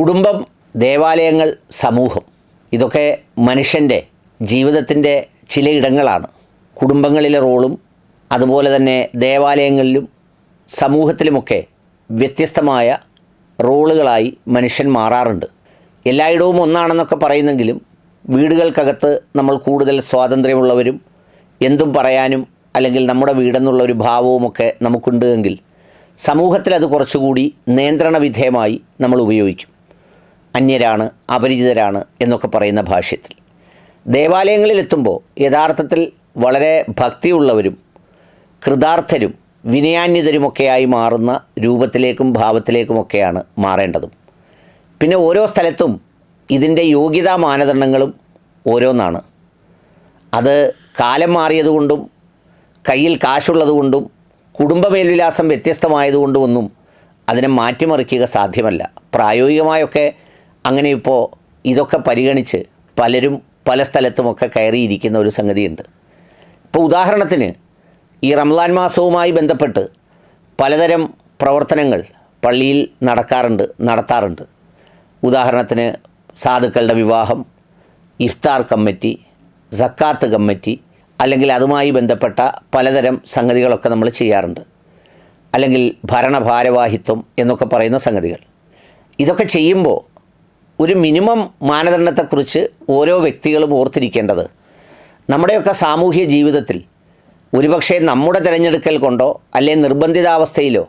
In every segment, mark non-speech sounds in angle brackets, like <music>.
കുടുംബം ദേവാലയങ്ങൾ സമൂഹം. ഇതൊക്കെ മനുഷ്യന്റെ ജീവിതത്തിന്റെ ചിലയിടങ്ങളാണ് കുടുംബങ്ങളിലെ റോളും അതുപോലെ തന്നെ ദേവാലയങ്ങളിലും സമൂഹത്തിലുമൊക്കെ വ്യത്യസ്തമായ റോളുകളായി മനുഷ്യൻ മാറാറുണ്ട്. എല്ലായിടവും ഒന്നാണെന്നൊക്കെ പറയുന്നെങ്കിലും വീടുകൾക്കകത്ത് നമ്മൾ കൂടുതൽ സ്വാതന്ത്ര്യമുള്ളവരും എന്തും പറയാനും അല്ലെങ്കിൽ നമ്മുടെ വീടെന്നുള്ള ഒരു ഭാവവുമൊക്കെ നമുക്കുണ്ട് എങ്കിൽ സമൂഹത്തിൽ അത് കുറച്ചുകൂടി നിയന്ത്രണ വിധേയമായി നമ്മൾ ഉപയോഗിക്കും. അന്യരാണ് അപരിചിതരാണ് എന്നൊക്കെ പറയുന്ന ഭാഷ്യത്തിൽ. ദേവാലയങ്ങളിലെത്തുമ്പോൾ യഥാർത്ഥത്തിൽ വളരെ ഭക്തിയുള്ളവരും കൃതാർത്ഥരും വിനയാന്യതരുമൊക്കെയായി മാറുന്ന രൂപത്തിലേക്കും ഭാവത്തിലേക്കുമൊക്കെയാണ് മാറേണ്ടതും. പിന്നെ ഓരോ സ്ഥലത്തും ഇതിന്റെ യോഗ്യതാ മാനദണ്ഡങ്ങളും ഓരോന്നാണ്. അത് കാലം മാറിയതുകൊണ്ടും കയ്യിൽ കാശുള്ളതുകൊണ്ടും കുടുംബമേൽവിലാസം വ്യത്യസ്തമായതുകൊണ്ടും ഒന്നും അതിനെ മാറ്റിമറിക്കുക സാധ്യമല്ല. പ്രായോഗികമായൊക്കെ അങ്ങനെ ഇപ്പോൾ ഇതൊക്കെ പരിഗണിച്ച് പലരും പല സ്ഥലത്തുമൊക്കെ കയറിയിരിക്കുന്ന ഒരു സംഗതിയുണ്ട്. ഇപ്പോൾ ഉദാഹരണത്തിന് ഈ റംലാൻ മാസവുമായി ബന്ധപ്പെട്ട് പലതരം പ്രവർത്തനങ്ങൾ പള്ളിയിൽ നടക്കാറുണ്ട് നടത്താറുണ്ട്. ഉദാഹരണത്തിന് സാധുക്കളുടെ വിവാഹം ഇഫ്താർ കമ്മിറ്റി സക്കാത്ത് കമ്മിറ്റി അല്ലെങ്കിൽ അതുമായി ബന്ധപ്പെട്ട പലതരം സംഗതികളൊക്കെ നമ്മൾ ചെയ്യാറുണ്ട്. അല്ലെങ്കിൽ ഭരണഭാരവാഹിത്വം എന്നൊക്കെ പറയുന്ന സംഗതികൾ. ഇതൊക്കെ ചെയ്യുമ്പോൾ ഒരു മിനിമം മാനദണ്ഡത്തെക്കുറിച്ച് ഓരോ വ്യക്തികളും ഓർത്തിരിക്കേണ്ടത് നമ്മുടെയൊക്കെ സാമൂഹ്യ ജീവിതത്തിൽ ഒരുപക്ഷെ നമ്മുടെ തിരഞ്ഞെടുക്കൽ കൊണ്ടോ അല്ലെ നിർബന്ധിതാവസ്ഥയിലോ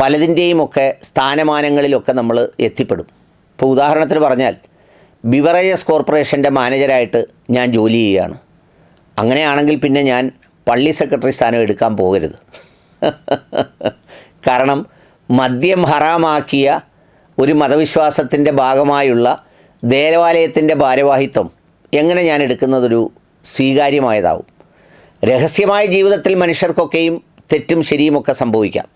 പലതിന്റെയും ഒക്കെ സ്ഥാനമാനങ്ങളിലൊക്കെ നമ്മൾ എത്തിപ്പെടും. ഇപ്പോൾ ഉദാഹരണത്തിന് പറഞ്ഞാൽ ബിവറേജസ് കോർപ്പറേഷന്റെ മാനേജരായിട്ട് ഞാൻ ജോലി ചെയ്യുകയാണ്. അങ്ങനെയാണെങ്കിൽ പിന്നെ ഞാൻ പള്ളി സെക്രട്ടറി സ്ഥാനം എടുക്കാൻ പോകരുത്. <laughs> കാരണം മദ്യം ഹറാമാക്കിയ ഒരു മതവിശ്വാസത്തിന്റെ ഭാഗമായുള്ള ദേവാലയത്തിന്റെ ഭാരവാഹിത്വം എങ്ങനെ ഞാൻ എടുക്കുന്നതൊരു സ്വീകാര്യമായതാവും. രഹസ്യമായ ജീവിതത്തിൽ മനുഷ്യർക്കൊക്കെയും തെറ്റും ശരിയുമൊക്കെ സംഭവിക്കാം.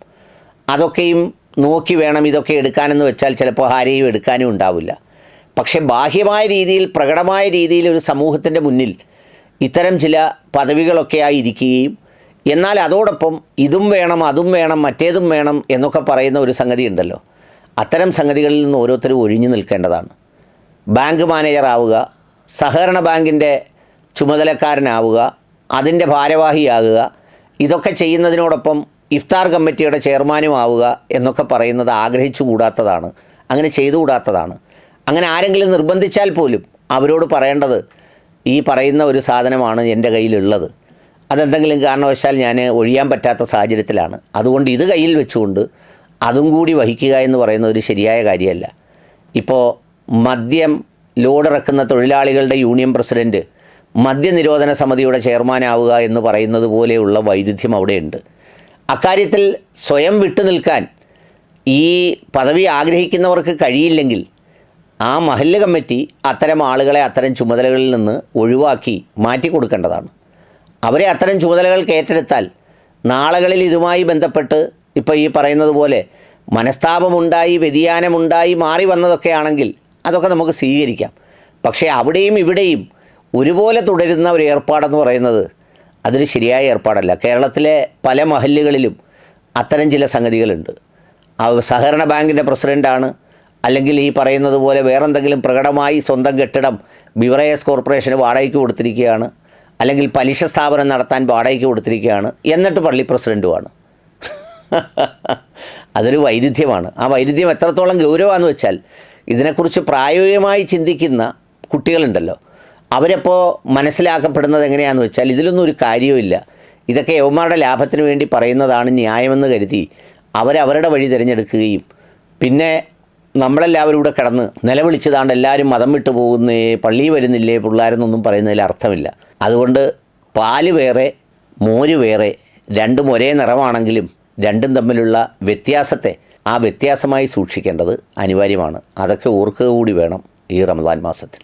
അതൊക്കെയും നോക്കി വേണം ഇതൊക്കെ എടുക്കാനെന്ന് വെച്ചാൽ ചിലപ്പോൾ ആരെയും എടുക്കാനും ഉണ്ടാവില്ല. പക്ഷേ ബാഹ്യമായ രീതിയിൽ പ്രകടമായ രീതിയിൽ ഒരു സമൂഹത്തിന്റെ മുന്നിൽ ഇത്തരം ചില പദവികളൊക്കെയായി ഇരിക്കുകയും എന്നാൽ അതോടൊപ്പം ഇതും വേണം അതും വേണം മറ്റേതും വേണം എന്നൊക്കെ പറയുന്ന ഒരു സംഗതി ഉണ്ടല്ലോ അത്തരം സംഗതികളിൽ നിന്ന് ഓരോരുത്തരും ഒഴിഞ്ഞു നിൽക്കേണ്ടതാണ്. ബാങ്ക് മാനേജർ ആവുക സഹകരണ ബാങ്കിന്റെ ചുമതലക്കാരനാവുക അതിന്റെ ഭാരവാഹിയാകുക ഇതൊക്കെ ചെയ്യുന്നതിനോടൊപ്പം ഇഫ്താർ കമ്മിറ്റിയുടെ ചെയർമാനും ആവുക എന്നൊക്കെ പറയുന്നത് ആഗ്രഹിച്ചു കൂടാത്തതാണ് അങ്ങനെ ചെയ്തുകൂടാത്തതാണ് അങ്ങനെ ആരെങ്കിലും നിർബന്ധിച്ചാൽ പോലും അവരോട് പറയേണ്ടത് ഈ പറയുന്ന ഒരു സാധനമാണ് എന്റെ കയ്യിലുള്ളത്. അതെന്തെങ്കിലും കാരണവശാൽ ഞാൻ ഒഴിയാൻ പറ്റാത്ത സാഹചര്യത്തിലാണ്. അതുകൊണ്ട് ഇത് കയ്യിൽ വെച്ചുകൊണ്ട് അതും കൂടി വഹിക്കുക എന്ന് പറയുന്നത് ഒരു ശരിയായ കാര്യമല്ല. ഇപ്പോൾ മദ്യം ലോഡിറക്കുന്ന തൊഴിലാളികളുടെ യൂണിയൻ പ്രസിഡന്റ് മദ്യനിരോധന സമിതിയുടെ ചെയർമാനാവുക എന്ന് പറയുന്നത് പോലെയുള്ള വൈരുദ്ധ്യം അവിടെയുണ്ട്. അക്കാര്യത്തിൽ സ്വയം വിട്ടു നിൽക്കാൻ ഈ പദവി ആഗ്രഹിക്കുന്നവർക്ക് കഴിയില്ലെങ്കിൽ ആ മഹല്ല് കമ്മിറ്റി അത്തരം ആളുകളെ അത്തരം ചുമതലകളിൽ നിന്ന് ഒഴിവാക്കി മാറ്റി കൊടുക്കേണ്ടതാണ് അവരെ അത്തരം ചുമതലകൾക്ക് ഏറ്റെടുത്താൽ നാളുകളിൽ ഇതുമായി ബന്ധപ്പെട്ട് ഇപ്പോൾ ഈ പറയുന്നത് പോലെ മനസ്താപമുണ്ടായി വ്യതിയാനമുണ്ടായി മാറി വന്നതൊക്കെ ആണെങ്കിൽ അതൊക്കെ നമുക്ക് സ്വീകരിക്കാം. പക്ഷേ അവിടെയും ഇവിടെയും ഒരുപോലെ തുടരുന്ന ഒരു ഏർപ്പാടെന്ന് പറയുന്നത് അതൊരു ശരിയായ ഏർപ്പാടല്ല. കേരളത്തിലെ പല മഹല്ലുകളിലും അത്തരം ചില സംഗതികളുണ്ട്. സഹകരണ ബാങ്കിന്റെ പ്രസിഡന്റാണ് അല്ലെങ്കിൽ ഈ പറയുന്നത് പോലെ വേറെന്തെങ്കിലും പ്രകടമായി സ്വന്തം കെട്ടിടം ബിവറേസ് കോർപ്പറേഷന് വാടകയ്ക്ക് കൊടുത്തിരിക്കുകയാണ് അല്ലെങ്കിൽ പലിശ സ്ഥാപനം നടത്താൻ വാടകയ്ക്ക് കൊടുത്തിരിക്കുകയാണ്. എന്നിട്ട് പള്ളി പ്രസിഡന്റുമാണ് <laughs> അതൊരു വൈരുദ്ധ്യമാണ്. ആ വൈരുദ്ധ്യം എത്രത്തോളം ഗൗരവമാണെന്ന് വെച്ചാൽ ഇതിനെക്കുറിച്ച് പ്രായോഗികമായി ചിന്തിക്കുന്ന കുട്ടികളുണ്ടല്ലോ. അവരപ്പോൾ മനസ്സിലാക്കപ്പെടുന്നത് എങ്ങനെയാണെന്ന് വെച്ചാൽ ഇതിലൊന്നും ഒരു കാര്യവുമില്ല ഇതൊക്കെ യവന്മാരുടെ ലാഭത്തിന് വേണ്ടി പറയുന്നതാണ് ന്യായമെന്ന് കരുതി അവരവരുടെ വഴി തിരഞ്ഞെടുക്കുകയും പിന്നെ നമ്മളെല്ലാവരും ഇവിടെ കിടന്ന് നിലവിളിച്ചതാണ്ട് എല്ലാവരും മതം വിട്ടു പോകുന്നേ പള്ളി വരുന്നില്ലേ പിള്ളേരെന്നൊന്നും പറയുന്നതിൽ അർത്ഥമില്ല. അതുകൊണ്ട് പാൽ വേറെ മോര് വേറെ രണ്ടും ഒരേ നിറമാണെങ്കിലും രണ്ടും തമ്മിലുള്ള വ്യത്യാസത്തെ ആ വ്യത്യാസമായി സൂക്ഷിക്കേണ്ടത് അനിവാര്യമാണ്. അതൊക്കെ ഓർക്കുക കൂടി വേണം ഈ റമദാൻ മാസത്തിൽ.